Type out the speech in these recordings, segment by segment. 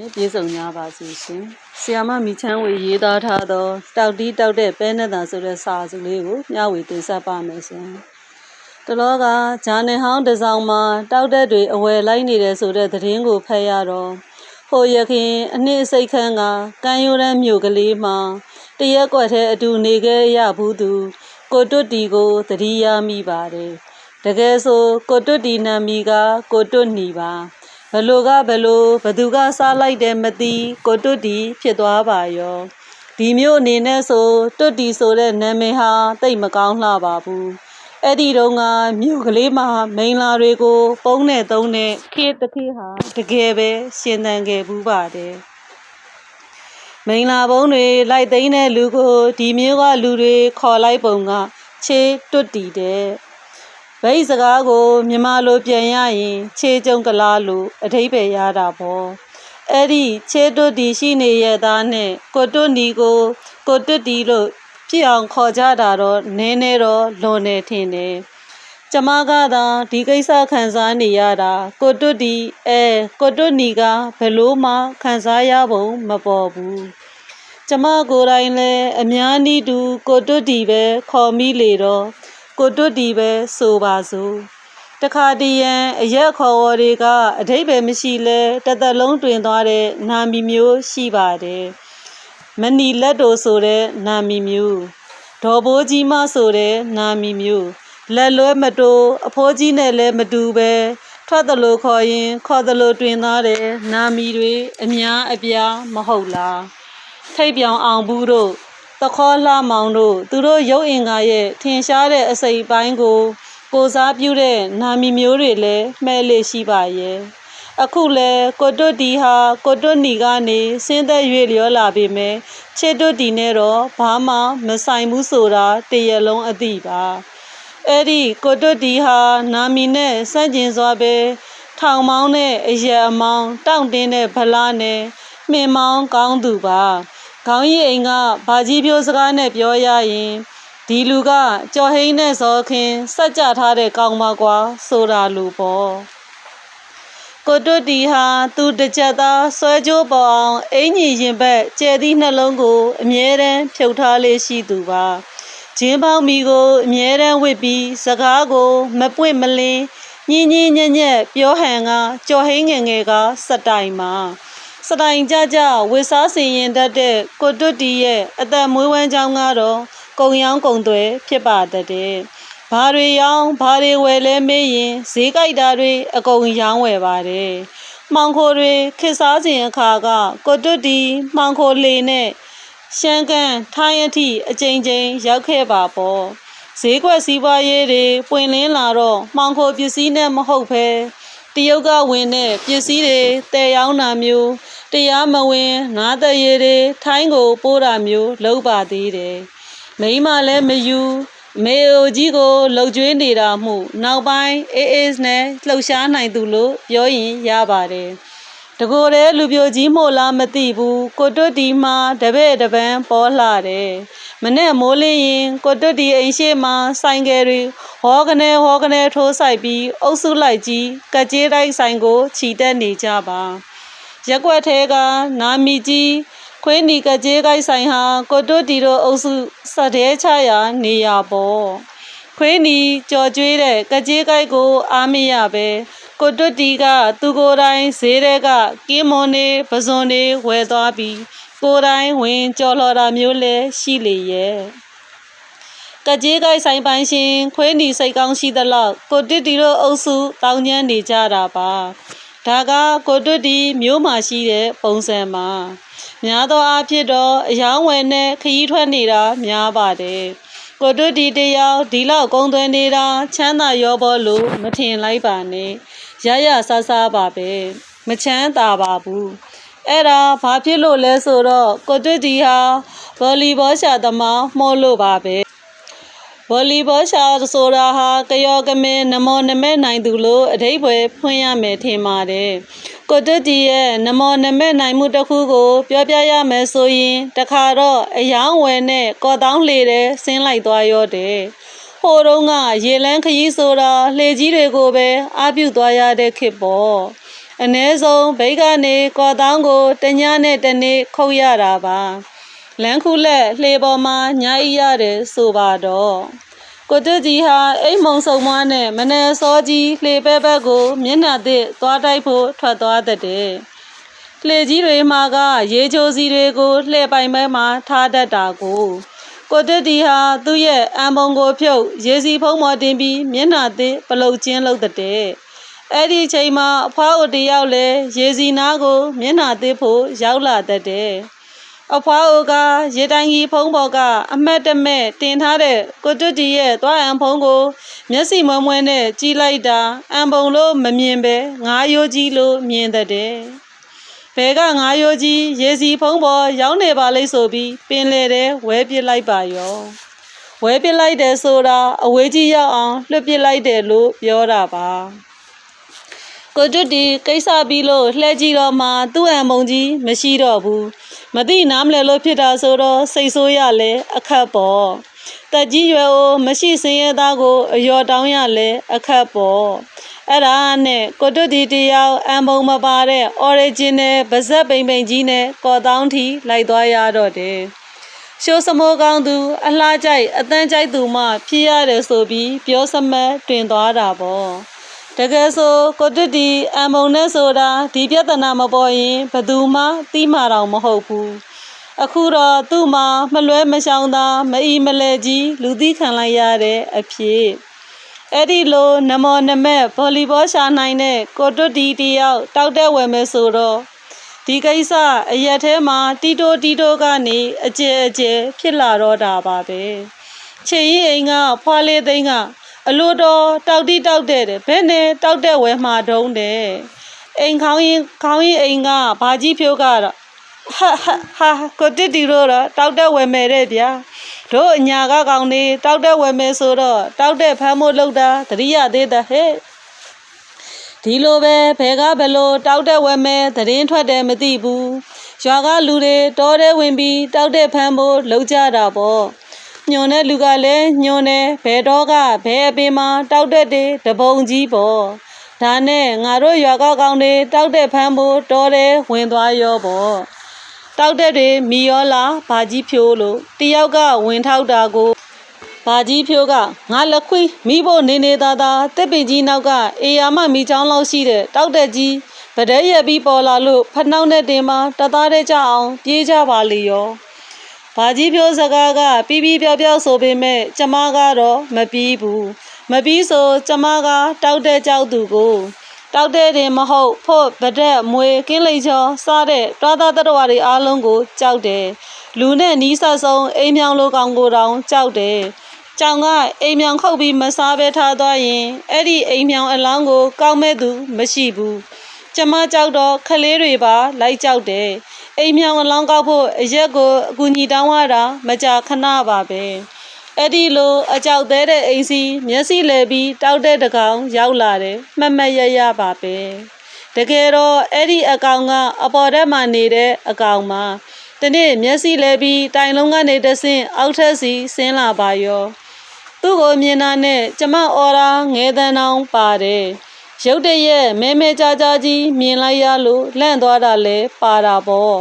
နဲ့ပြေဆုံးကြပါစေရှင်။ဆီယာမမီချမ်းဝေရေးသားထားသောတောက်တီးတောက်တဲ့ပဲနဲ့တာဆိုတဲ့စာစုလေးကိုမျှဝေတင်ဆက်ပါမယ်ရှင်။တလောကဂျာနယ်ဟောင်းတစ်စောင်မှာတောက်တဲ့တွေအဝယ်လိုက်နေတယ်ဆိုတဲ့သတင်းကိုဖတ်ရတော့ဟိုရခင်အနှစ်စိတ်ခန်းကကမ်းရိုးတန်းမြို့ကလေးမှာတရက်ကွက်ထဲအတူနေခဲ့ရဘူးသူ ကိုတွတ်တီကိုသတိရမိပါတယ်။တကယ်ဆိုကိုတွတ်တီနာမီကကိုတွတ်နီပါ ဘလို့ကဘလို့ဘသူကစားလိုက်တယ်မသိကိုတွတ်တီဖြစ်သွားပါရောဒီမျိုးအနေနဲ့ဆိုတွတ်တီဆိုတဲ့နာမည်ဟာတိတ်မကောင်းလှပါဘူးအဲ့ဒီတော့ကမြို့ကလေးမှာမိန်လာတွေကို ပုံးနဲ့သုံးနဲ့ခေတ္တခေတ်ဟာတကယ်ပဲရှင်သန်ခဲ့ဘူးပါတယ်မိန်လာဘုံတွေလိုက်သိမ်းတဲ့လူကိုဒီမျိုးကလူတွေခေါ်လိုက်ပုံက ချေတွတ်တီတဲ့ ဗိတ်စကားကိုမြန်မာလိုပြန်ရရင် ခြေကြုံကလားလို့အထိပ္ပယ်ရတာပေါ့အဲ့ဒီခြေတွတ်တီရှိနေရသားနဲ့ကိုတွတ်နီကို ကိုတွတ်တီလို့ဖြစ်အောင်ခေါ်ကြတာတော့နည်းနည်းတော့လွန်နေထင်တယ်ကျမကသာဒီကိစ္စခံစားနေရတာ ကိုတွတ်တီအဲကိုတွတ်နီကဘယ်လို့မှခံစားရပုံမပေါ်ဘူးကျမကိုယ်တိုင်လည်းအများနည်းတူကိုတွတ်တီပဲခေါ်မိလေတော့ ကိုတွတ်တီပဲဆိုပါစို့တခါတည်းရန်အရက်ခေါ်ဝေါ်တွေကအတိတ်ပဲမရှိလဲတစ်သက်လုံးတွင်သွားတဲ့နာမီမျိုးရှိပါတယ်မနီလက်တိုဆိုတဲ့နာမီမျိုးဒေါ်ဘိုးကြီးမဆိုတဲ့နာမီမျိုးလက်လွဲမတိုးအဖိုးကြီးနဲ့လည်းမတူပဲထွက်သလိုခေါ်ရင် ခေါ်သလိုတွင်သားတဲ့နာမီတွေအများအပြားမဟုတ်လားထိတ်ပြောင်အောင်ဘူးတို့ တခေါ်လှမောင်တို့သူတို့ရုပ်အင်္ဂါရဲ့ထင်ရှားတဲ့အစိပ်ပိုင်းကို ကိုစားပြုတဲ့နာမီမျိုးတွေလည်းမှဲ့လေရှိပါရဲ့အခုလဲကိုတွတ်တီဟာကိုတွတ်နီကနေဆင်းသက်၍လျောလာပေမဲ့ချစ်တွတ်တီနဲ့တော့ဘာမှမဆိုင်ဘူးဆိုတာတရလုံးအသိပါအဲ့ဒီကိုတွတ်တီဟာနာမီနဲ့စန့်ကျင်စွာပဲထောင်မောင်းတဲ့အရက်အမောင်းတောင့်တင်းတဲ့ဗလားနဲ့မှင်မောင်းကောင်းသူပါ ခေါင်းရည်အိမ်ကဘာကြီးပြိုးစကားနဲ့ပြောရရင်ဒီလူကကြော်ဟိန်းနဲ့ဇော်ခင်စက်ကြထားတဲ့ကောင်းပါကွာဆိုတာလူပေါ့ကိုတွတ်တီဟာသူ့တစ်ချက်သားဆွဲကြိုးပေါ်အောင်အင်ကြီးရင်ဘက်ကျဲသည့်နှလုံးကိုအမြဲတမ်းဖြုတ်ထားလေးရှိသူပါဂျင်းပေါင်းမီကိုအမြဲတမ်းဝစ်ပြီးစကားကိုမပွင့်မလင်းညင်ညင်ညက်ညက်ပြောဟန်ကကြော်ဟိန်းငယ်ငယ်ကစတိုင်မှာ စတိုင်ကြကြဝစ်စားစီရင်တတ်တဲ့ကိုတွတ်တီရဲ့အသက်မွေးဝမ်းကြောင်းကတော့ကုံရောင်းကုံသွဲဖြစ်ပါတတ်တယ်။ဘာတွေရောင်းဘာတွေဝယ်လဲမေးရင်ဈေးကြိုက်တာတွေအကုန်ရောင်းဝယ်ပါတယ်။မှောင်ခိုတွေခစ်စားစဉ်အခါကကိုတွတ်တီမှောင်ခိုလေနဲ့ရှမ်းကန်ထိုင်းအထိအကြိမ်ကြိမ်ရောက်ခဲ့ပါပေါ့။ဈေးကွက်စီးပွားရေးတွေပွင့်လင်းလာတော့မှောင်ခိုပစ္စည်းနဲ့မဟုတ်ဘဲ တရုတ်ကဝင်တဲ့ပစ္စည်းတွေတည်ရောင်းတာမျိုးတရားမဝင်ငါးတရေတွေထိုင်းကိုပို့တာမျိုးလုပ်ပါသေးတယ်။မိမလည်းမယူမေအိုကြီးကိုလှုပ်ကြွေးနေတာမှု နောက်ပိုင်းအေးအေးနဲ့လှုပ်ရှားနိုင်သူလို့ပြောရင်ရပါတယ်။ တကိုယ်တည်းလူပြိုကြီးမို့လားမသိဘူးကိုတွတ်တီမှာတပည့်တပန်းပေါ်လှတယ်။မနဲ့မိုးလင်းရင်ကိုတွတ်တီအိမ်ရှိမှာဆိုင်ကယ်တွေဟောကနေဟောကနေထိုးဆိုင်ပြီးအုပ်စုလိုက်ကြီးကကြေးတိုင်းဆိုင်ကိုခြိတက်နေကြပါ။ရက်ွက်ထဲကနာမီကြီးခွေးနီကကြေးကိုက်ဆိုင်ဟာကိုတွတ်တီတို့အုပ်စုစတဲ့ချရာနေရပေါ့ခွေးနီကြော်ကျွေးတဲ့ကကြေးကိုက်ကိုအားမရပဲ ကိုတွတ်တီကသူကိုယ်တိုင်ဈေးတဲကကင်းမွန်နေပဇွန်နေဝယ်သွားပြီးကိုယ်တိုင်ဝင်ကြော်လှော်တာမျိုးလဲရှိလေရဲ့ကကြေးကိုက်ဆိုင်ပိုင်ရှင်ခွေးနီစိတ်ကောင်းရှိသလောက်ကိုတစ်တီတို့အုပ်စုတောင်းကျမ်းနေကြတာပါဒါကကိုတွတ်တီမျိုးမှာရှိတဲ့ပုံစံမှာများသောအားဖြင့်တော့အယောင်းဝယ်နဲ့ခရီးထွက်နေတာများပါတယ်ကိုတွတ်တီတယောက်ဒီလောက်ကုန်းသွင်းနေတာချမ်းသာရောဘောလို့မထင်လိုက်ပါနဲ့ ရရဆဆပါပဲမချမ်းသာပါဘူးအဲ့ဒါဘာဖြစ်လို့လဲဆိုတော့ကိုတွတ်တီဟာဗော်လီဘောရှာသမားမှုလို့ပါပဲဗော်လီဘောရှာဆိုတာဟာကယောကမင်းနမောနမဲနိုင်သူလို့အထိပ္ပယ်ဖွင့်ရမယ်ထင်ပါတယ်ကိုတွတ်တီရဲ့နမောနမဲနိုင်မှုတစ်ခုကို ပြောပြရမယ်ဆိုရင်တခါတော့အယောင်ဝယ်နဲ့ကော်တောင်းလေတဲ့ဆင်းလိုက်သွားရောတယ် ဟိုတုန်းကရေလန်းခရီးဆိုတာလှေကြီးတွေကိုပဲအားပြုသွားရတဲ့ခေတ်ပေါ့အ ਨੇ ဆုံးဘိတ်ကနေကော်တောင်းကိုတညနဲ့တနေ့ခုတ်ရတာပါလမ်းခုလက်လှေပေါ်မှာညာဤရတယ်ဆိုပါတော့ကိုတွကြီးဟာအိမ်မုံဆုံမွားနဲ့မနေစောကြီးလှေပဲဘက်ကိုမျက်နှာသစ်သွားတိုက်ဖို့ထွက်သွားတဲ့တဲ့လှေကြီးတွေမှာကရေချိုစီတွေကိုလှည့်ပိုင်မဲမှာထားတတ်တာကို ကိုတက်တီဟာသူ့ရဲ့အံပုံကိုဖြုတ်ရေစီဖုံးမော်တင်ပြီးမျက်နှာသစ်ပလုတ်ချင်းလုပ်တဲ့တဲ့အဲ့ဒီချိန်မှာအဖွားအိုတယောက်လဲရေစီနားကိုမျက်နှာသစ်ဖို့ရောက်လာတတ်တဲ့အဖွားအိုကရေတိုင်ကြီးဖုံးပေါ်ကအမတ်တမဲ့တင်ထားတဲ့ကိုတက်တီရဲ့သွားအံဖုံးကို မျက်စိမွဲမွဲနဲ့ကြီးလိုက်တာအံပုံလို့မမြင်ပဲငါးရိုးကြီးလို့မြင်တဲ့တဲ့ ဘဲကငါးရိုးကြီးရေစီဖုံးပေါ်ရောက်နေပါလိမ့်ဆိုပြီးပင်လေတဲ့ဝဲပစ်လိုက်ပါရောဝဲပစ်လိုက်တယ်ဆိုတာအဝေးကြီးရောက်အောင်လွှတ်ပစ်လိုက်တယ်လို့ပြောတာပါကိုတွတ်တီကိစ္စပြီးလို့လှဲကြည့်တော့မှသူ့အံမုံကြီးမရှိတော့ဘူးမသိနားမလဲလို့ဖြစ်တာဆိုတော့စိတ်ဆိုးရလဲအခက်ပေါ့တက်ကြီးရွယ်အိုမရှိစင်ရသားကိုအယော်တောင်းရလဲအခက်ပေါ့ အဲ့ဒါနဲ့ကိုတွတ်တီတယောက်အံမုံမပါတဲ့ original ဗဇက်ပိန်ပိန်ကြီးနဲ့ကော်တောင်းထီလိုက်သွားရတော့တယ်ရှိုးစမိုးကောင်းသူ အလှကြိုက်အတန်းကြိုက်သူမှဖြစ်ရတယ်ဆိုပြီးပြောစမတ်တွင်သွားတာပေါ့တကယ်ဆိုကိုတွတ်တီအံမုံနဲ့ဆိုတာဒီပြဿနာမပေါ်ရင်ဘယ်သူမှသိမှာတော့မဟုတ်ဘူးအခုတော့သူ့မှာမလွဲမရှောင်သာမအီမလဲကြီးလူသိခံလိုက်ရတဲ့အဖြစ် အဲ့ဒီလိုနမောနမက်ဗော်လီဘောရှာနိုင်တဲ့ကိုတွတ်တီတယောက်တောက်တဲ့ဝယ်မယ်ဆိုတော့ဒီကိစ္စအရက်ထဲမှာတီတိုတီတိုကနေအကျဲအကျဲဖြစ်လာတော့တာပါပဲချေရင်အိမ်ကဖွာလေးသိန်းကအလိုတော်တောက်တိတောက်တဲ့တဲ့ဘယ်နဲ့တောက်တဲ့ဝယ်မှာတုံးတဲ့အိမ်ခေါင်းရင်ခေါင်းရင်အိမ်ကဘာကြီးဖြိုးကတော့ဟာဟာဟာကိုတစ်တီတို့တော့တောက်တက်ဝယ်မယ်တဲ့ဗျာ တို့အညာကကောင်နေတောက်တက်ဝယ်မယ်ဆိုတော့တောက်တက်ဖမ်းဖို့လောက်တာတတိယသေးတာဟဲ့ဒီလိုပဲဘယ်ကဘယ်လိုတောက်တက်ဝယ်မယ်သတင်းထွက်တယ်မသိဘူးရွာကလူတွေတောထဲဝင်ပြီးတောက်တက်ဖမ်းဖို့လှုပ်ကြတာပေါ့ညွန်တဲ့လူကလည်းညွန်တယ်ဘယ်တော့ကဘယ်အပင်မှာတောက်တက်တွေတပုံကြီးပေါ့ဒါနဲ့ငါတို့ရွာကကောင်တွေတောက်တက်ဖမ်းဖို့တောထဲဝင်သွားရောပေါ့ တောက်တဲ့တွေမီယောလာဘာကြီးဖြိုးလို့တယောက်ကဝင်ထောက်တာကိုဘာကြီးဖြိုးကငါလက်ခွေးမိဖို့နေနေသားသားတစ်ပင်ကြီးနောက်ကအေယာမမိချောင်းလောက်ရှိတဲ့တောက်တဲ့ကြီးဗဒဲရက်ပြီးပေါ်လာလို့ဖနှောင်းနဲ့တင်မှာတသားတဲ့ကြအောင်ပြေးကြပါလေရောဘာကြီးဖြိုးစကားကပြီးပြီးပြောက်ပြောက်ဆိုပေမဲ့ကျမကတော့မပြီးဘူးမပြီးဆိုကျမကတောက်တဲ့ကြောက်သူကို တောက်တဲ့တင်မဟုတ်ဖို့ဗဒက်မွေကင်းလိန်ချောစားတဲ့တွားသားတတော်တွေအားလုံးကိုကြောက်တယ်လူနဲ့နီးစပ်ဆုံးအိမ်မြောင်လိုကောင်ကိုတောင်ကြောက်တယ်ကြောင်ကအိမ်မြောင်ခုတ်ပြီးမစားဘဲထားသွားရင်အဲ့ဒီအိမ်မြောင်အလောင်းကို ကောက်မဲ့သူမရှိဘူးကျမကြောက်တော့ခလေးတွေပါလိုက်ကြောက်တယ်အိမ်မြောင်အလောင်းကောက်ဖို့အရက်ကိုအကူညီတောင်းရတာမကြာခဏပါပဲ အဲ့ဒီလိုအကြောက်သေးတဲ့အိမ်စီမျက်စိလဲပြီးတောက်တဲ့တကောင်ရောက်လာတယ်မှတ်မှတ်ရရပါပဲတကယ်တော့အဲ့ဒီအကောင်ကအပေါ်တက်မှနေတဲ့အကောင်မှာတနေ့မျက်စိလဲပြီးတိုင်လုံးကနေတဆင့်အောက်ထက်စီဆင်းလာပါရောသူ့ကိုမြင်တာနဲ့ကျမအော်ရာငဲတန်းတောင်ပါတယ်ရုတ်တရက်မဲမဲကြားကြားကြီးမြင်လိုက်ရလို့လန့်သွားတာလဲပါတာပေါ့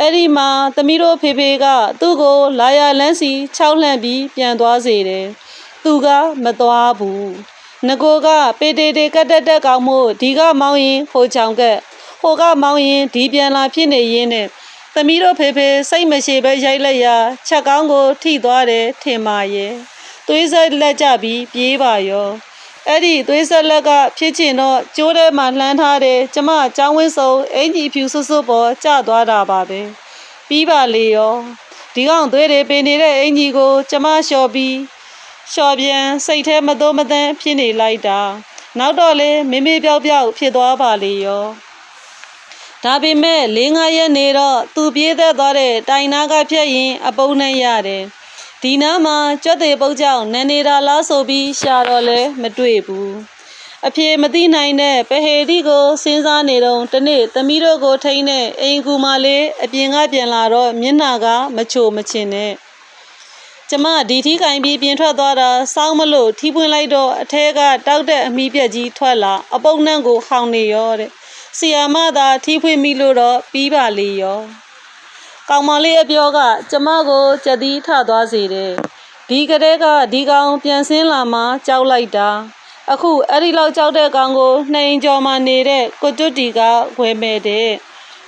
အဲ့ဒီမှာသမီးတို့ဖေဖေကသူ့ကိုလာရလန်းစီခြောက်လှန့်ပြီးပြန်သွားစေတယ်။သူကမသွားဘူး။ငကိုကပေတေတေကတ်တက်တက်ကောင်မို့ဒီကမောင်းရင်ဟိုချောင်ကက်ဟိုကမောင်းရင်ဒီပြန်လာဖြစ်နေရင်းနဲ့သမီးတို့ဖေဖေစိတ်မရှိပဲရိုက်လိုက်ရချက်ကောင်းကိုထိသွားတယ်ထင်ပါရဲ့။သွေးဆက်လက်ကြပြီးပြေးပါရော။ အဲ့ဒီသွေးဆက်လက်ကဖြစ်ချင်တော့ကျိုးထဲမှာလှမ်းထားတယ်ကျမအကြောင်းဝင်းစုံအင်ကြီးဖြူဆွတ်ဆွတ်ပေါ်ကျသွားတာပါပဲပြီးပါလေရောဒီကောင်သွေးတွေပင်နေတဲ့အင်ကြီးကို ကျမလျှော်ပြီးလျှော်ပြန်စိတ်ထဲမသိုးမသန်းဖြစ်နေလိုက်တာနောက်တော့လေမေမေပြောက်ပြောက်ဖြစ်သွားပါလေရောဒါပေမဲ့၄၅ရက်နေတော့သူပြေးသက်သွားတဲ့တိုင်နာကဖြတ်ရင်အပုံနဲ့ရတယ် ဒီနားမှာကြွက်သေးပုတ်ကြောင့်နန်နေတာလားဆိုပြီးရှာတော့လဲမတွေ့ဘူးအဖေမသိနိုင်တဲ့ပဟေဒီကိုစဉ်းစားနေတော့တနေ့သမီးတို့ကိုထိန်းတဲ့အိမ်ကူမလေးအပြင်ကပြန်လာတော့မျက်နှာကမချိုမချင်နဲ့ကျမဒီထီးကင်ပြီးပြင်ထွက်သွားတာစောင်းမလို့ထီးပွင့်လိုက်တော့အထဲကတောက်တဲ့အမီးပြက်ကြီးထွက်လာအပုပ်နှံ့ကိုဟောင်နေရောတဲ့ဆီယာမသာထီးဖွင့်မိလို့တော့ပြီးပါလေရော ကောင်မလေးအပြောက ကျမကိုကြက်သီးထသွားစေတယ်ဒီကလေးကဒီကောင်ပြန်ဆင်းလာမှကြောက်လိုက်တာအခုအဲ့ဒီလောက်ကြောက်တဲ့ကောင်ကိုနှိမ်ကြော်မှနေတဲ့ကိုတွတ်တီကဝယ်မဲ့တဲ့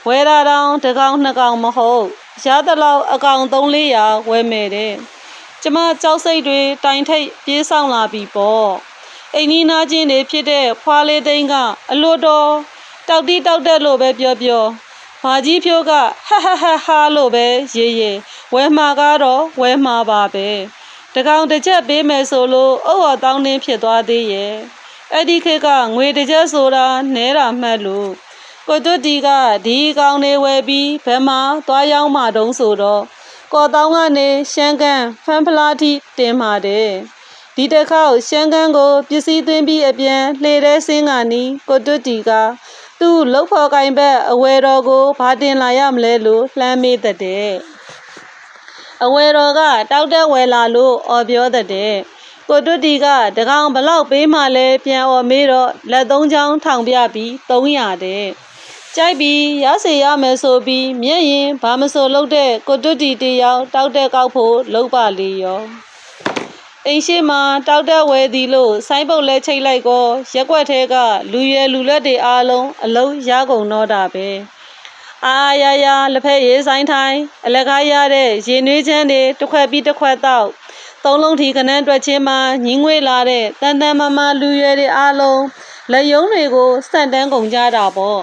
ဝယ်တာတောင်တစ်ကောင်နှစ်ကောင်မဟုတ်ရသလောက်အကောင်3-400ဝယ်မဲ့တဲ့ကျမကြောက်စိတ်တွေတိုင်ထိတ်ပြေးဆောင်လာပြီပေါ့အိမ်နီးနားချင်းတွေဖြစ်တဲ့ဖွာလေးသိန်းကအလွတ်တော်တောက်တီးတောက်တက်လို့ပဲပြောပြော ဘာကြီးဖြိုးကဟဟဟဟာလို့ပဲရေးရေးဝဲမှာကတော့ဝဲမှာပါပဲတကောင်တစ်ချက်ပေးမယ်ဆိုလို့အုတ်ော်တောင်းတင်းဖြစ်သွားသေးရဲ့အဲ့ဒီခေတ်ကငွေတစ်ချက်ဆိုတာနဲတာမှတ်လို့ကိုတွတ်တီကဒီကောင်တွေဝယ်ပြီးဘယ်မှာသွားရောက်မှတုံးဆိုတော့ကော်တောင်းကနေရှမ်းကန်ဖန်ဖလားထိတင်ပါတယ်ဒီတစ်ခေါက်ရှမ်းကန်ကိုပစ္စည်းသွင်းပြီးအပြန်လှေတဲ့ဆင်းကနီးကိုတွတ်တီက သူ့လှုပ်ဖော်ကင်ဘက်အဝယ်တော်ကိုဘာတင်လာရမလဲလို့လှမ်းမေးတဲ့တဲ့အဝယ်တော်ကတောက်တက်ဝယ်လာလို့အော်ပြောတဲ့ကိုတွတ်တီကတကောင်ဘလောက်ပေးမှလဲပြန်အော်မေးတော့လက်သုံးချောင်းထောင်ပြပြီး300တဲ့ကြိုက်ပြီးရစေရမယ်ဆိုပြီးမျက်ရင်ဘာမဆိုလုပ်တဲ့ကိုတွတ်တီတယောက်တောက်တဲ့ကောက်ဖို့လုပ်ပါလေရော အိမ်ရှိမှာတောက်တဲ့ဝဲသည်လို့ဆိုင်းပုတ်လဲချိတ်လိုက်ကောရက်ွက်ထဲကလူရဲလူလက်တွေအားလုံးအလုံးရကုန်တော့တာပဲအာရရလက်ဖက်ရေးဆိုင်ထိုင်အလက်ကားရတဲ့ရေနွေးချမ်းတွေတစ်ခွက်ပြီးတစ်ခွက်တော့သုံးလုံးထီကနန်းတွက်ချင်းမှာညင်းငွေလာတဲ့တန်တန်မမလူရဲတွေအားလုံးလက်ယုံတွေကိုစန့်တန်းကုန်ကြတာပေါ့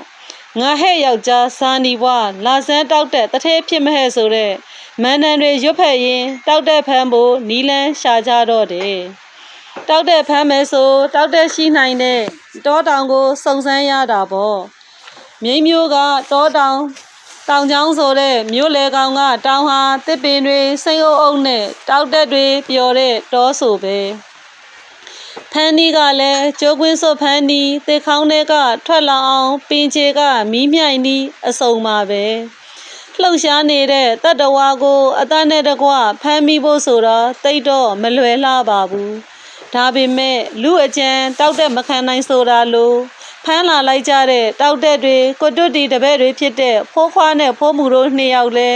ငါဟဲ့ယောက်ျားစာနီဘွားလာစမ်းတောက်တဲ့တထဲဖြစ်မဟဲ့ဆိုတဲ့ မန်နန်တွေရွတ်ဖက်ရင်တောက်တဲ့ဖမ်းဖို့နီလန်းရှာကြတော့တယ်တောက်တဲ့ဖမ်းမယ်ဆိုတောက်တဲ့ရှိနိုင်တဲ့တောတောင်ကိုစုံစမ်းရတာပေါ့မြိတ်မျိုးကတောတောင်တောင်ချောင်းဆိုတဲ့မြို့လေကောင်ကတောင်ဟာတစ်ပင်တွေစိမ့်အုပ်အုပ်နဲ့တောက်တဲ့တွေပျော်တဲ့တောဆိုပဲဖန်နီကလည်းကျိုးကွင်းစွပ်ဖန်နီသေခေါင်းတွေကထွက်လာအောင်ပင်ချေကမီးမြိုင်နီးအစုံပါပဲ လှုပ်ရှားနေတဲ့တတ္တဝါကိုအတန်းနဲ့တကွဖမ်းမိဖို့ဆိုတော့တိတ်တော့မလွယ်လှပါဘူးဒါပေမဲ့လူအကြံတောက်တဲ့မခံနိုင်ဆိုတာလို့ဖမ်းလာလိုက်ကြတဲ့တောက်တဲ့တွေကိုတွတ်တီတပည့်တွေဖြစ်တဲ့ဖိုးခွားနဲ့ဖိုးမူတို့နှစ်ယောက်လဲ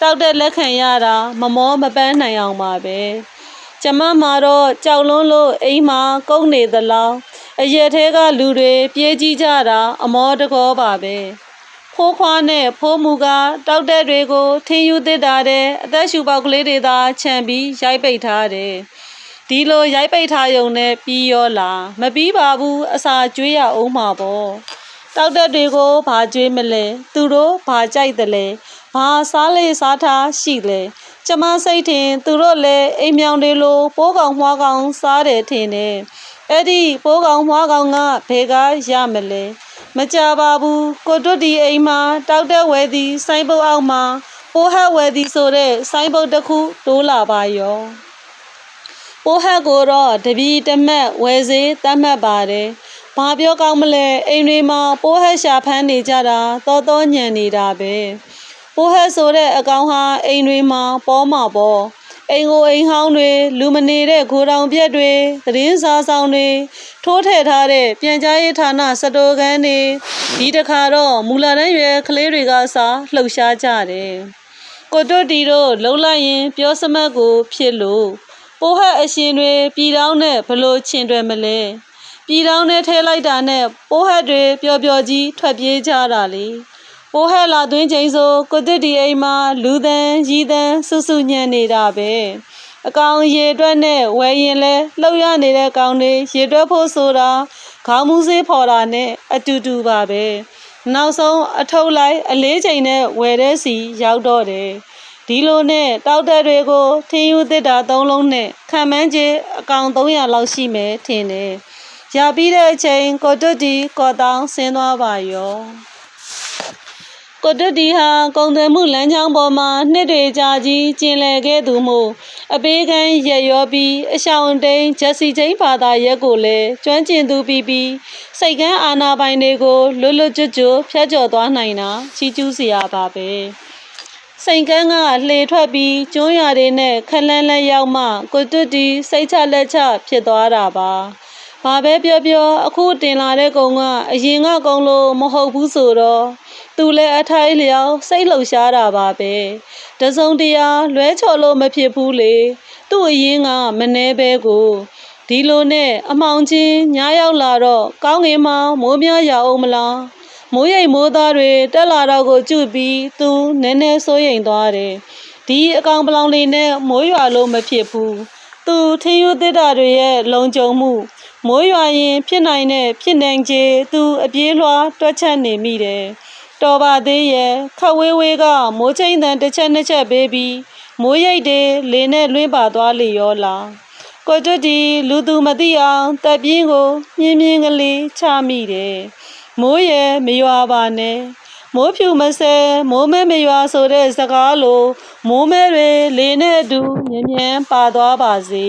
တောက်တဲ့လက်ခံရတာမမောမပန်းနိုင်အောင်ပါပဲကျမမှာတော့ကြောက်လွန်းလို့အိမ်မှာကုန်းနေသလားအရက်သေးကလူတွေပြေးကြည့်ကြတာအမောတကောပါပဲ ဖိုးခွားနဲ့ဖိုးမူကတောက်တဲ့တွေကိုထင်းယူသစ်တာတဲ့အသက်ရှူပေါက်ကလေးတွေသာခြံပြီးရိုက်ပိတ်ထားတယ်ဒီလိုရိုက်ပိတ်ထားရုံနဲ့ပြီးရောလားမပြီးပါဘူးအစာကျွေးရအောင်မှာပေါ့တောက်တဲ့တွေကိုဘာကျွေးမလဲသူတို့ဘာကြိုက်တယ်လဲဘာစားလေစားထားရှိလဲကျမစိတ်ထင်သူတို့လည်းအိမ်မြောင်တွေလိုပိုးကောင်မွားကောင်စားတယ်ထင်တယ်အဲ့ဒီပိုးကောင်မွားကောင်ကဘယ်ကရမလဲ မကြပါဘူးကိုတွတ်ဒီအိမ်မှာတောက်တဲ့ဝဲသည်စိုင်းပုတ်အောက်မှာပိုးဟက်ဝဲသည်ဆိုတဲ့စိုင်းပုတ်တစ်ခုတိုးလာပါရောပိုးဟက်ကိုတော့တပီတမက်ဝဲစေးတတ်မှတ်ပါတယ်ဘာပြောကောင်းမလဲအိမ်တွေမှာပိုးဟက်ရှာဖမ်းနေကြတာတော်တော်ညံနေတာပဲပိုးဟက်ဆိုတဲ့အကောင်ဟာအိမ်တွေမှာပေါ်မှာပေါ် အိမ်ကိုအိမ်ဟောင်းတွေလူမနေတဲ့ဂိုတောင်ပြက်တွေသတင်းစာဆောင်တွေထိုးထည့်ထားတဲ့ပြန်ကြားရေးဌာနစတိုကန်းတွေဒီတစ်ခါတော့မူလာတန်းရွယ်ကလေးတွေကစားလှုပ်ရှားကြတယ်ကိုတွတ်တီတို့လှုပ်လိုက်ရင် ပြောစမတ်ကို ဖြစ်လို့ပိုးဟက်အရှင်တွေပြည်တောင်းနဲ့ဘလို့ချင်တွယ်မလဲပြည်တောင်းနဲ့ထဲလိုက်တာနဲ့ပိုးဟက်တွေပျော်ပျော်ကြီးထွက်ပြေးကြတာလေ ပိုးဟက်လာသွင်းချိန်ဆိုကိုတစ်တီအိမ်မှာလူသန်းရီသန်းဆူဆူညံနေတာပဲအကောင်ရေတွက်နဲ့ဝယ်ရင်လဲလှုပ်ရနေတဲ့ကောင်တွေရေတွက်ဖို့ဆိုတာခေါင်းမူးစေးဖော်တာနဲ့အတူတူပါပဲနောက်ဆုံးအထုပ်လိုက်အလေးချိန်နဲ့ဝယ်တဲ့စီရောက်တော့တယ်ဒီလိုနဲ့တောက်တဲ့တွေကိုထင်းယူသစ်တာသုံးလုံးနဲ့ခံမန်းကြီးအကောင်300လောက်ရှိမယ်ထင်တယ်။ရပြီးတဲ့အချိန်ကိုတွတ်တီကော်တောင်းဆင်းသွားပါရော။ ကိုတွတ်တီဟာကုံသွယ်မှုလမ်းကြောင်းပေါ်မှာနှစ်တွေကြာကြီးကျင်လည်ခဲ့သူမို့အပေးကန်းရက်ရောပြီးအရှောင်တိန်ဂျက်စီချင်းဘာသာရက်ကိုလည်းကျွမ်းကျင်သူပြီးပြီးစိတ်ကန်းအာနာပိုင်တွေကိုလွတ်လွတ်ကျွတ်ကျွတ်ဖျက်ကျော်သွားနိုင်တာချီးကျူးစရာပါပဲ။စိန်ကန်းကလှေထွက်ပြီးကျွန်းရွာတွေနဲ့ခလန်းလန်းရောက်မှကိုတွတ်တီစိတ်ချလက်ချဖြစ်သွားတာပါဘာပဲပြောပြောအခုတင်လာတဲ့ကုံကအရင်ကကုံလို့မဟုတ်ဘူးဆိုတော့ သူလည်းအထိုက်လျောက်စိတ်လှုပ်ရှားတာပါပဲတစုံတရာလွဲချော်လို့မဖြစ်ဘူးလေသူ့အရင်ကမနှဲပဲကိုဒီလိုနဲ့အမောင်ချင်းညားရောက်လာတော့ကောင်းငင်မောင်မိုးများရအောင်မလားမိုးရိပ်မိုးသားတွေတက်လာတော့ကိုကျွပြီးသူနည်းနည်းစိုးရိမ်သွားတယ်ဒီအကောင်ပလောင်လေးနဲ့မိုးရွာလို့မဖြစ်ဘူးသူထင်းယူတစ်တာတွေရဲ့လုံခြုံမှုမိုးရွာရင်ဖြစ်နိုင်တဲ့ဖြစ်နိုင်ခြေသူအပြေးလွှာတွက်ချက်နေမိတယ်။ တော်ပါသေးရဲ့ခတ်ဝေးဝေးကမိုးချိန်တန်တစ်ချက်နှစ်ချက်ပေးပြီးမိုးရိပ်တွေလေနဲ့လွှင့်ပါသွားလေရောလား။ကိုကျွတ်ဒီလူသူမသိအောင်တပ်ပြင်းကိုမြင်းမြင်းကလေးချမိတယ်။မိုးရဲ့မရွာပါနဲ့။မိုးဖြူမဆဲမိုးမဲမရွာဆိုတဲ့စကားလိုမိုးမဲတွေလေနဲ့အတူမြင်းမြန်းပါသွားပါစေ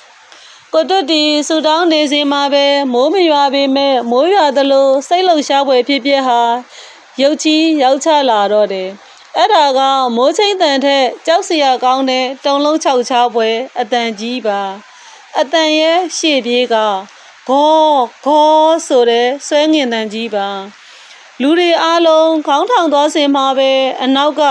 ။ကိုတွတ်တီဆူတောင်းနေစဉ်မှာပဲမိုးမရွာပေမဲ့မိုးရွာသလိုစိတ်လှုပ်ရှားပွဲဖြစ်ဖြစ်ဟာ ရုပ်ချီးရောက်ချလာတော့တယ်အဲ့ဒါကမိုးချင်းတန်ထက်ကြောက်စရာကောင်းတဲ့တုံလုံးချောက်ချားပွဲအတန်ကြီးပါအတန်ရဲ့ရှေ့ပြေးကဂေါဂေါဆိုတဲ့ဆွဲငင်တန်ကြီးပါလူတွေအားလုံးခေါင်းထောင်သွားစင်မှာပဲအနောက်က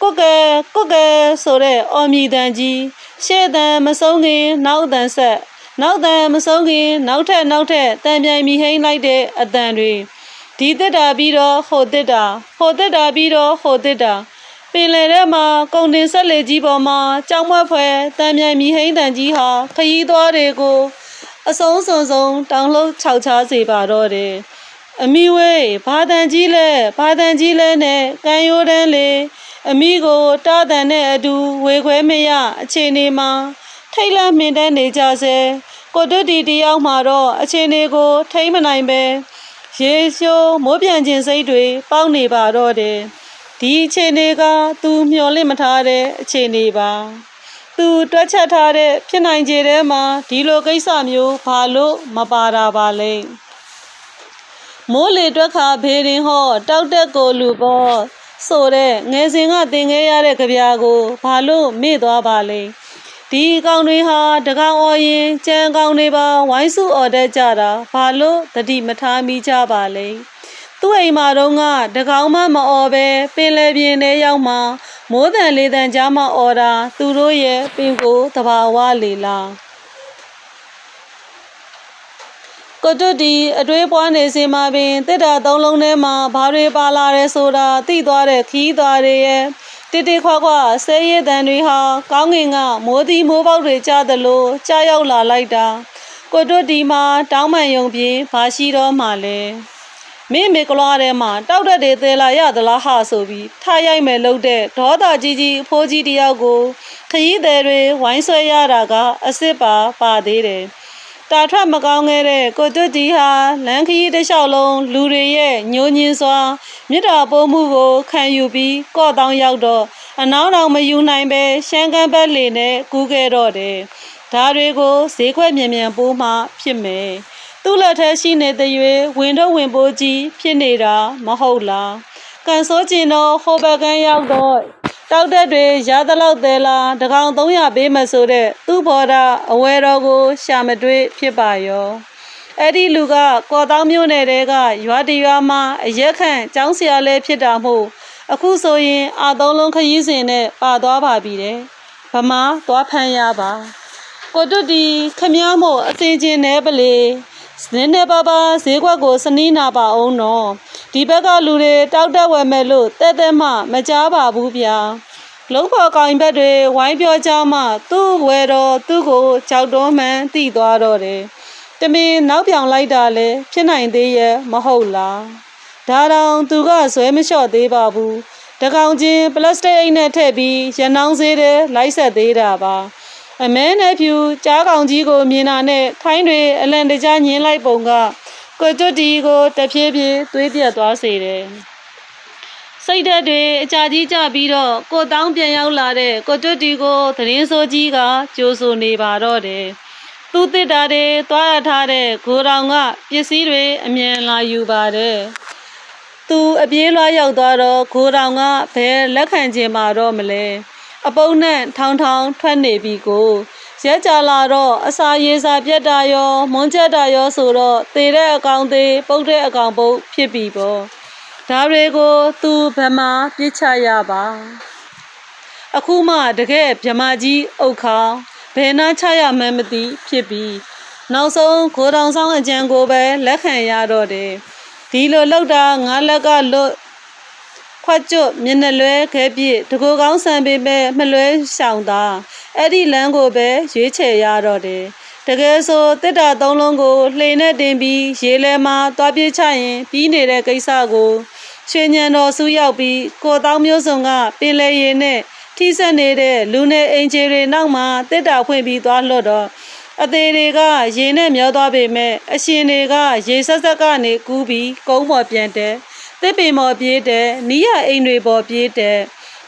ကုတ်ကဲကုတ်ကဲဆိုတဲ့အော်မြည်တန်ကြီးရှေ့တန်မဆုံးခင်နောက်တန်ဆက်နောက်တန်မဆုံးခင်နောက်ထပ်နောက်ထပ်တန်ပြန်မိဟိမ့်လိုက်တဲ့အတန်တွေ ဒီတက်တာပြီးတော့ဟိုတက်တာဟိုတက်တာပြီးတော့ဟိုတက်တာပင်လယ်ထဲမှာကုံတင်ဆက်လေကြီးပေါ်မှာကြောင်မွက်ဖွဲတန်ပြန်မိဟိမ့်တန်ကြီးဟာခရီးသွားတွေကိုအဆုံးစုံစုံတောင်းလို့ခြောက်ချားစေပါတော့တယ်အမိဝေးဘာတန်ကြီးလဲဘာတန်ကြီးလဲနဲ့ကန်ရိုးတန်းလေအမိကိုတာတန်နဲ့အတူဝေခွဲမရအခြေအနေမှာထိတ်လန့်မြင်တဲ့နေကြစေကိုတွတ်တီတယောက်မှာတော့အခြေအနေကိုထိမ့်မနိုင်ပဲ ရေရှိုးမိုးပြန်ခြင်းစိတ်တွေပေါက်နေပါတော့တယ်ဒီအခြေအနေကသူမျှော်လင့်မထားတဲ့အခြေအနေပါသူတွက်ချက်ထားတဲ့ဖြစ်နိုင်ခြေထဲမှာဒီလိုကိစ္စမျိုးဘာလို့မပါတာပါလဲမိုးလေတွက်ခါဘေးရင်ဟောတောက်တက်ကိုလူပေါ်ဆိုတဲ့ငယ်စဉ်ကသင်ခဲ့ရတဲ့ကြပြာကိုဘာလို့မေ့သွားပါလဲ ဒီကောင်တွေဟာတကောင်အော်ရင်ကြံကောင်တွေပါဝိုင်းစုအော်တတ်ကြတာဘာလို့တတိမထားမိကြပါလဲသူ့အိမ်မှာတော့ကတကောင်မှမအော်ပဲပင်လယ်ပြင်ထဲရောက်မှမိုးတန်လေးတန်ကြားမှအော်တာသူတို့ရဲ့ပင်ကိုတဘာဝလေလားကိုတွတ်ဒီအတွေးပွားနေစင်မှာပင်တစ်တာသုံးလုံးထဲမှာဘာတွေပါလာရဲဆိုတာသိသွားတဲ့ခီးသွားတွေရဲ့ တိတိခွာခွာဆဲရဲတန်တွေဟာကောင်းငင်ကမိုးတီမိုးပေါက်တွေကြားသလိုကြားရောက်လာလိုက်တာကိုတွတ်ဒီမှာတောင်းပန်ယုံပြေဘာရှိတော့မှလဲမင်းမေကလွားထဲမှာတောက်တက်တွေသေးလာရသလားဟာဆိုပြီးထားရိုက်မယ်လို့တဲ့ဒေါသကြီးကြီးအဖိုးကြီးတယောက်ကိုခရီးသည်တွေဝိုင်းဆွဲရတာကအစ်စ်ပါပါသေးတယ် တာထွက်မကောင်းခဲ့တဲ့ကိုတွတ်တီဟာလမ်းခရီးတစ်လျှောက်လုံးလူတွေရဲ့ညှိုးညင်းစွာမြစ်တာပိုးမှုကိုခံယူပြီးကော့တောင်းရောက်တော့အနောက်တောင်မယူနိုင်ပဲရှမ်းကမ်းဘက်လေနဲ့ကူးခဲ့တော့တယ်။ဒါတွေကိုဈေးခွက်မြန်မြန်ပိုးမှဖြစ်မယ်။သူ့လက်ထဲရှိနေတဲ့ရွေဝင်တော့ဝင်ပိုးကြီးဖြစ်နေတာမဟုတ်လား။ကန်ဆိုးကျင်တော့ဟိုဘက်ကန်းရောက်တော့ တောက်တက်တွေရသလောက်သေးလားတကောင်300ပေးမှဆိုတဲ့သူ့ဘော်တာအဝဲတော်ကို ရှာမတွေ့ဖြစ်ပါရောအဲ့ဒီလူကကော်တောင်းမျိုးနယ်တဲကရွာတရွာမှာအရက်ခန့်ចောင်းဆရာလဲဖြစ်တာမို့အခုဆိုရင်အာသုံးလုံးခရီးစဉ်နဲ့ပါသွားပါပြီတဲ့ဗမာသွားဖမ်းရပါကိုတွတ်ဒီခမည်းမို့အစင်ချင်းနဲပလေနည်းနည်းပါးပါးဈေးကွက်ကိုစနီးနာပါအောင်နော် ဒီဘက်ကလူတွေတောက်တက်ဝယ်မဲ့လို့တဲ့တဲ့မှမကြားပါဘူးဗျာလုံးဖော်ကောင်ဘက်တွေဝိုင်းပြောကြမှသူ့ဝယ်တော့သူ့ကိုကြောက်တော်မှန်တိသွားတော့တယ်တမင်နောက်ပြောင်လိုက်တာလဲဖြစ်နိုင်သေးရဲ့မဟုတ်လားဒါတောင်သူကဇွဲမလျှော့သေးပါဘူးတကောင်ချင်းပလတ်စတစ်အိတ်နဲ့ထည့်ပြီးရန်နောင်းစေးတဲ့လိုက်ဆက်သေးတာပါအမဲနဲ့ဖြူကြားကောင်ကြီးကိုမြင်တာနဲ့ခိုင်းတွေအလန်တကြားညင်းလိုက်ပုံက ကိုကျွတ်တီကိုတဖြည်းဖြည်းသွေးပြတ်သွားစေတယ်။စိတ်ဓာတ်တွေအကြာကြီးကြပြီးတော့ကိုတောင်းပြန်ရောက်လာတဲ့ကိုကျွတ်တီကိုသတင်းစိုးကြီးကကြိုးဆိုနေပါတော့တယ်။သူတစ်တာတွေသွားရထားတဲ့ဂိုတောင်ကပစ္စည်းတွေအမြန်လာယူပါတယ်။သူအပြေးလွှားရောက်သွားတော့ဂိုးတောင်ကဘယ်လက်ခံခြင်းမာတော့မလဲအပုံနဲ့ထောင်ထောင်ထွက်နေပြီကို ရဲကြလာတော့အစာရေစာပြတ်တာရောမွန်းချက်တာရောဆိုတော့သေတဲ့အကောင်သေးပုတ်တဲ့အကောင်ပုတ်ဖြစ်ပြီပေါ့ဒါတွေကိုသူဗမာပြစ်ချရပါအခုမှတကယ်ဗမာကြီးအုတ်ခေါင်းဘယ်နှချရမှန်းမသိဖြစ်ပြီနောက်ဆုံးကိုတောင်ဆောင်အကြံကိုပဲလက်ခံရတော့တယ်ဒီလိုလောက်တာငါလက်ကလွတ် ခွက်ကျွတ်မျက်နှာလွဲခဲပြည့်တကူကောင်းဆန်ပေမဲ့မလွဲဆောင်တာအဲ့ဒီလမ်းကိုပဲရွေးချယ်ရတော့တယ်တကယ်ဆိုတစ်တာသုံးလုံးကိုလှေနဲ့တင်ပြီးရေလဲမှာသွားပြေးချရင်ပြီးနေတဲ့ကိစ္စကိုရွှေညံတော်ဆူရောက်ပြီးကိုတောင်းမျိုးစုံကပင်လေရေနဲ့ထိဆက်နေတဲ့လူနေအင်ဂျီတွေနောက်မှာတစ်တာဖွင့်ပြီးသွားလွတ်တော့အသေးတွေကရေနဲ့မျောသွားပေမဲ့အရှင်တွေကရေဆက်ဆက်ကနေကူးပြီးကုန်းပေါ်ပြန်တဲ့ တစ်ပင်ပေါ်ပြေးတယ်နီးရအိမ်တွေပေါ်ပြေးတယ်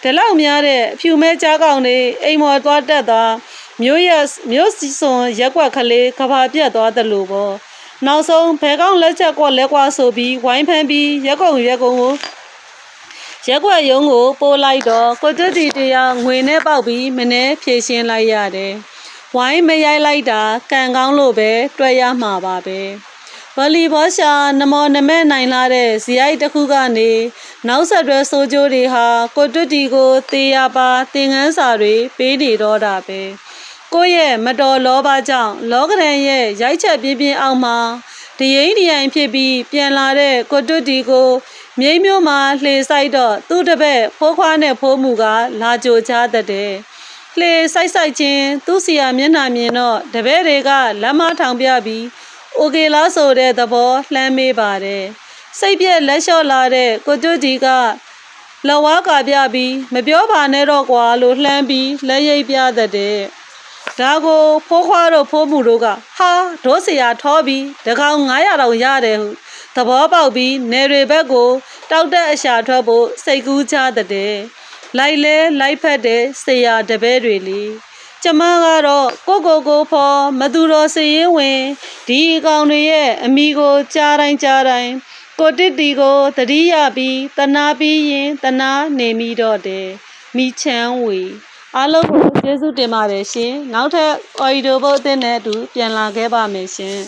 ဒီလောက်များတဲ့အဖြူမဲကြားကောင်တွေအိမ်ပေါ်သွားတက်သွားမျိုးရမျိုးစီစွန်ရက်ွက်ကလေးကဘာပြက်သွားတယ်လို့ပေါ့နောက်ဆုံးဘဲကောင်လက်ချက်ကွက်လက်ကွာဆိုပြီးဝိုင်းဖမ်းပြီးရက်ကုံရက်ကုံကိုရက်ွက်ရုံးကိုပို့လိုက်တော့ကိုတွတီတရားငွေနဲ့ပေါက်ပြီးမနှဲဖြည့်ရှင်းလိုက်ရတယ်ဝိုင်းမရိုက်လိုက်တာကံကောင်းလို့ပဲတွေ့ရမှာပါပဲ ဗလီဘောရှာနမောနမဲနိုင်လာတဲ့ဇီအိုက်တစ်ခုကနေနောက်ဆက်တွဲဆိုးကျိုးတွေဟာကိုတွတ်တီကိုတေးရပါသင်ငန်းစာတွေပေးနေတော့တာပဲကိုယ့်ရဲ့မတော်လောဘကြောင့်လောကရန်ရဲ့ရိုက်ချက်ပြင်းပြင်းအောင်မှာတရင်တရင်ဖြစ်ပြီးပြန်လာတဲ့ကိုတွတ်တီကိုမြိတ်မျိုးမှာလှေဆိုင်တော့သူ့တပည့်ဖိုးခွားနဲ့ဖိုးမှုကလာကြိုချတဲ့တဲ့လှေဆိုင်ဆိုင်ချင်းသူ့စီယာမျက်နှာမြင်တော့တပည့်တွေကလမ်းမထောင်ပြပြီး ။ Okay လားဆိုတဲ့သဘောလှမ်းမေးပါတယ်။စိတ်ပြက်လက်လျှော့လာတဲ့ကိုကျွတ်ဒီကလဝါကာပြပြီးမပြောပါနဲ့တော့ကွာလို့လှမ်းပြီးလက်ရိပ်ပြတဲ့။ဒါကိုဖိုးခွားတို့ဖိုးမှုတို့ကဟာဒိုးစရာထောပြီးတကောင်900တောင်ရတယ်ဟုသဘောပေါက်ပြီးနေရီဘက်ကိုတောက်တဲ့အရှာထွက်ဖို့စိတ်ကူးကြတဲ့။လိုက်လဲလိုက်ဖက်တဲ့ဆရာတပည့်တွေလေး ကျမကတော့ကိုကိုကိုဖော်မသူတော်စည်ရင်ဝင်ဒီအကောင်တွေရဲ့အမိကိုကြားတိုင်းကြားတိုင်းကိုတစ်တီကိုတတိယပြီးတနာပြီးရင်တနာနေမိတော့တယ်မိချမ်းဝေအားလုံးကိုကျေးဇူးတင်ပါတယ်ရှင်နောက်ထပ် audio ဘုတ်အသစ်နဲ့အတူပြန်လာခဲ့ပါမယ်ရှင်